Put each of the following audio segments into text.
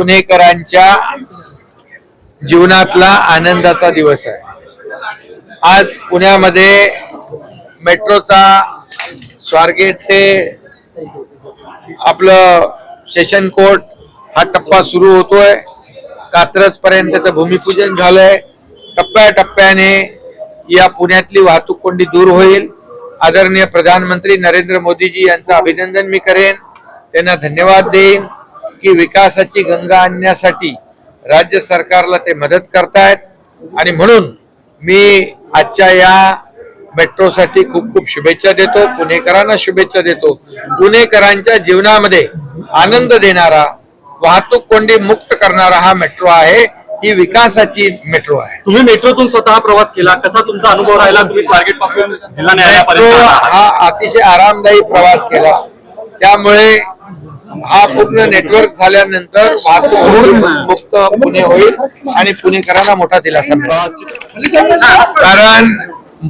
पुणेकरांच्या जीवनातला आनंदाचा दिवस आहे. आज पुण्यामध्ये मेट्रोचा स्वारगेट ते आपलं सेशन कोर्ट हा टप्पा सुरू होतोय. कात्रज पर्यंत त्याचं भूमिपूजन झालंय. टप्प्याटप्प्याने या पुण्यातली वाहतूक कोंडी दूर होईल. आदरणीय प्रधानमंत्री नरेंद्र मोदीजी यांचं अभिनंदन मी करेन. त्यांना धन्यवाद देईन. की विकासाची गंगा आणण्यासाठी राज्य सरकारला ते मदत करतायत. आणि म्हणून मी आजच्या या मेट्रोसाठी खूप खूप शुभेच्छा देतो पुणेकरांना शुभेच्छा देतो. पुणेकरांच्या जीवनामध्ये आनंद देणारा वाहतूक कोंडी मुक्त करणारा हा मेट्रो आहे ही विकासाची मेट्रो आहे. तुम्ही मेट्रोतून स्वतः प्रवास केला कसा तुमचा अनुभव राहिला? तुम्ही स्वारगेटपासून जिल्हा न्यायालयापर्यंत? हा अतिशय आरामदायी प्रवास केला. त्यामुळे हा पूर्ण नेटवर्क झाल्यानंतर वाहतूक मुक्त पुणे होईल आणि पुणेकरांना मोठा दिलासा कारण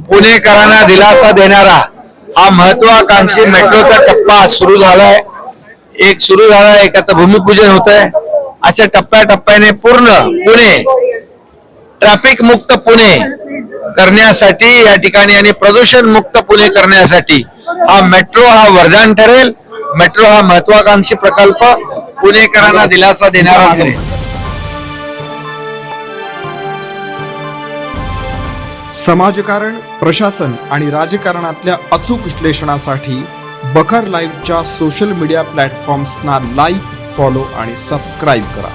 पुणेकरांना दिलासा देणारा हा महत्वाकांक्षी मेट्रोचा टप्पा सुरू झालाय. एक सुरू झाला एकाचं भूमिपूजन होत आहे अशा टप्प्याटप्प्याने पूर्ण पुणे ट्रॅफिक मुक्त पुणे करण्यासाठी या ठिकाणी आणि प्रदूषण मुक्त पुणे करण्यासाठी हा मेट्रो हा वरदान ठरेल. मेट्रो हा महत्वाकांक्षी प्रकल्प पुणेकरांना दिलासा देणारा आहे. समाजकारण प्रशासन आणि राजकारणातल्या अचूक विश्लेषणासाठी बखर लाईव्हच्या सोशल मीडिया प्लॅटफॉर्म्सना लाईक फॉलो आणि सबस्क्राईब करा.